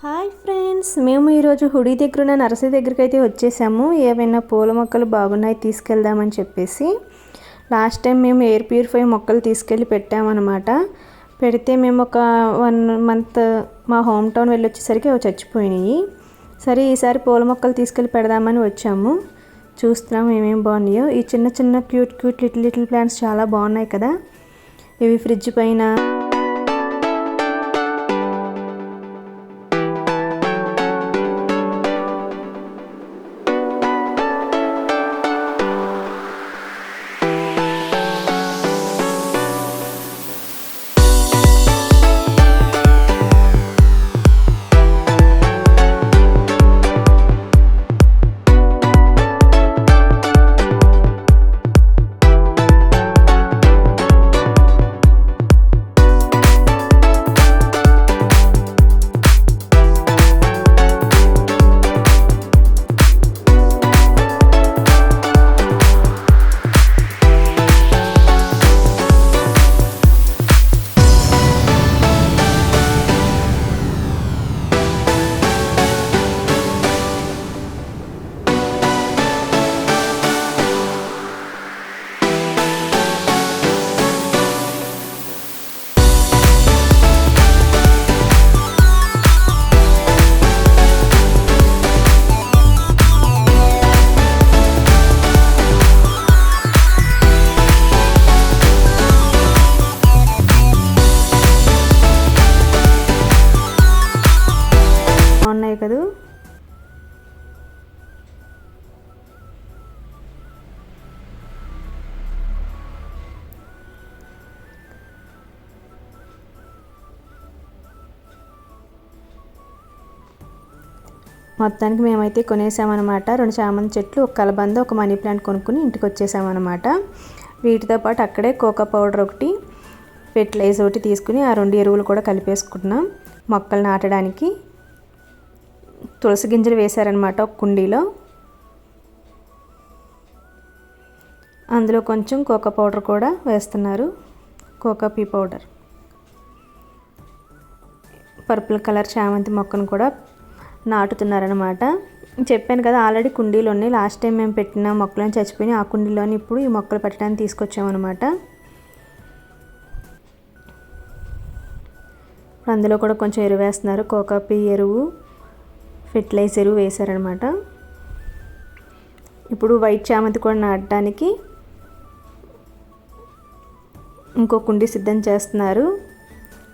Hi friends మేము ఈరోజు hoodie దగ్గర ఉన్న నర్సరీ దగ్గరికి అయితే వచ్చేసాము. ఏవైనా పూల మొక్కలు బాగున్నాయి తీసుకెళ్దామని చెప్పేసి. లాస్ట్ టైం మేము ఎయిర్ ప్యూరిఫై మొక్కలు తీసుకెళ్ళి పెట్టామన్నమాట. పెడితే మేము ఒక వన్ మంత్ మా హోమ్ టౌన్ వెళ్ళి వచ్చేసరికి అవి చచ్చిపోయినాయి. సరే ఈసారి పూల మొక్కలు తీసుకెళ్ళి పెడదామని వచ్చాము. చూస్తున్నాం ఏమేమి బాగున్నాయో. ఈ చిన్న చిన్న cute cute little little plants చాలా బాగున్నాయి కదా. ఇవి ఫ్రిడ్జ్ పైన మొత్తానికి మేమైతే కొనేసామన్నమాట. రెండు చామంతి చెట్లు ఒక కలబంద ఒక మనీ ప్లాంట్ కొనుక్కుని ఇంటికి వచ్చేసామన్నమాట వీటితో పాటు అక్కడే కోకా పౌడర్ ఒకటి ఫెర్టిలైజర్ ఒకటి తీసుకుని ఆ రెండు ఎరువులు కూడా కలిపేసుకుంటున్నాం. మొక్కలు నాటడానికి తులసి గింజలు వేశారనమాట ఒక కుండీలో. అందులో కొంచెం కోకా పౌడర్ కూడా వేస్తున్నారు. Cocopeat powder. పర్పుల్ కలర్ చామంతి మొక్కను కూడా నాటుతున్నారనమాట చెప్పాను కదా ఆల్రెడీ కుండీలు ఉన్నాయి. లాస్ట్ టైం మేము పెట్టిన మొక్కలను చచ్చిపోయినాయి. ఆ కుండీలోని ఇప్పుడు ఈ మొక్కలు పెట్టడానికి తీసుకొచ్చామన్నమాట. అందులో కూడా కొంచెం ఎరువు వేస్తున్నారు. కోకాపీ ఎరువు ఫెర్టిలైజర్ ఎరువు వేశారనమాట ఇప్పుడు వైట్ చామంతి కూడా నాటడానికి ఇంకో కుండీ సిద్ధం చేస్తున్నారు.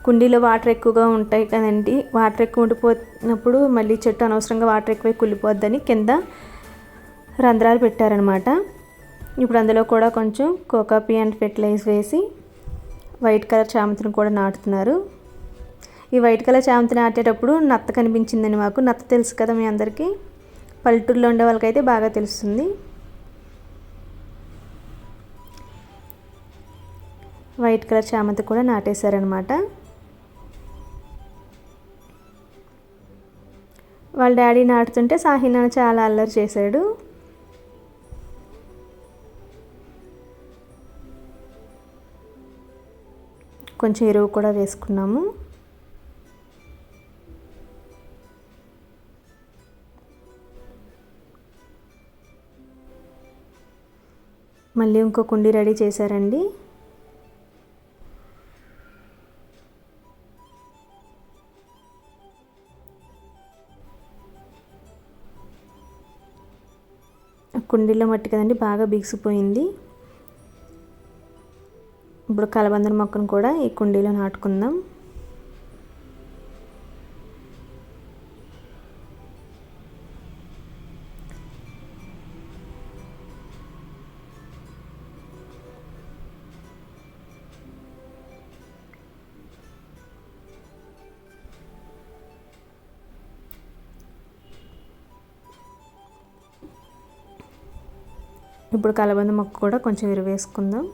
కుండీలో వాటర్ ఎక్కువగా ఉంటాయి కదండి. వాటర్ ఎక్కువ ఉండిపోయినప్పుడు మళ్ళీ చెట్టు అనవసరంగా వాటర్ ఎక్కువ కుళ్ళిపోద్దని కింద రంధ్రాలు పెట్టారనమాట. ఇప్పుడు అందులో కూడా కొంచెం కోకాపీ అండ్ ఫెర్టిలైజ్ వేసి వైట్ కలర్ చామంతిని కూడా నాటుతున్నారు. ఈ వైట్ కలర్ చామంతి నాటేటప్పుడు నత్త కనిపించిందని మాకు. నత్త తెలుసు కదా మీ అందరికీ? పల్లెటూరులో ఉండే వాళ్ళకైతే బాగా తెలుస్తుంది. వైట్ కలర్ చామంతి కూడా నాటేశారనమాట. వాళ్ళ డాడీ నాటుతుంటే సాహినా చాలా అల్లరి చేశాడు. కొంచెం ఎరువు కూడా వేసుకున్నాము. మళ్ళీ ఇంకో కుండీ రెడీ చేశారండి. కుండీలో మట్టి కదండి బాగా బిగిసిపోయింది. ఇప్పుడు కలబందర మొక్కను కూడా ఈ కుండీలో నాటుకుందాం. ఇప్పుడు కలబంద మొక్క కూడా కొంచెం విరివేసుకుందాం.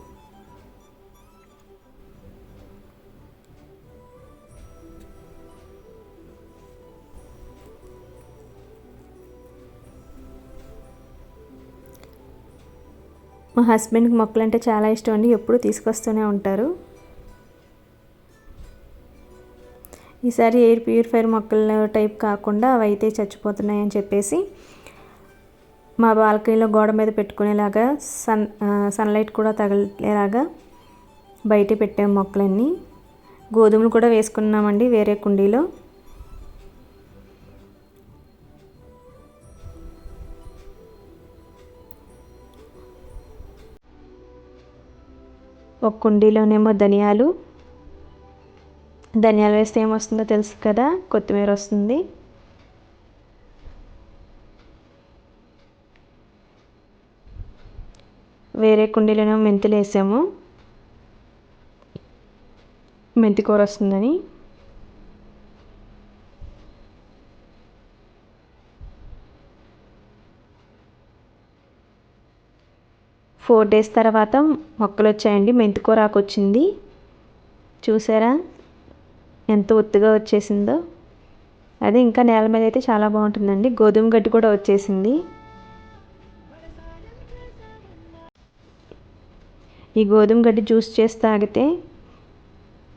మా హస్బెండ్కి మొక్కలు అంటే చాలా ఇష్టం అండి. ఎప్పుడు తీసుకొస్తూనే ఉంటారు. ఈసారి ఎయిర్ ప్యూరిఫైర్ మొక్కల టైప్ కాకుండా అవి అయితే చచ్చిపోతున్నాయని చెప్పేసి మా బాల్కనీలో గోడ మీద పెట్టుకునేలాగా సన్ సన్లైట్ కూడా తగిలేలాగా బయట పెట్టాము మొక్కలన్నీ. గోధుమలు కూడా వేసుకున్నామండి వేరే కుండీలో. ఒక కుండీలోనేమో ధనియాలు. ధనియాలు వేస్తే ఏమొస్తుందో తెలుసు కదా? కొత్తిమీర వస్తుంది. వేరే కుండీలోనే మెంతులు వేసాము. మెంతి కూర వస్తుందని. ఫోర్ డేస్ తర్వాత మొక్కలు వచ్చాయండి. మెంతికూర ఆకు వచ్చింది. చూసారా? ఎంత ఒత్తుగా వచ్చేసిందో. అదే ఇంకా నేల మీద అయితే చాలా బాగుంటుందండి. గోధుమ గడ్డి కూడా వచ్చేసింది. ఈ గోధుమ గడ్డి జ్యూస్ చేసి తాగితే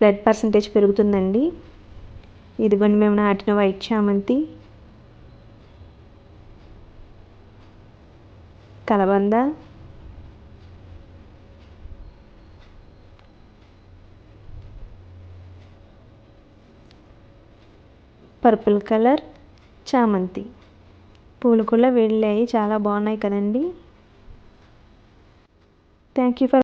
బ్లడ్ పర్సంటేజ్ పెరుగుతుందండి. ఇదిగోండి మేము నాటిన వైట్ చామంతి. కలబంద. పర్పుల్ కలర్ చామంతి. పూలు కూడా వెళ్ళాయి చాలా బాగున్నాయి కదండి. Thank you for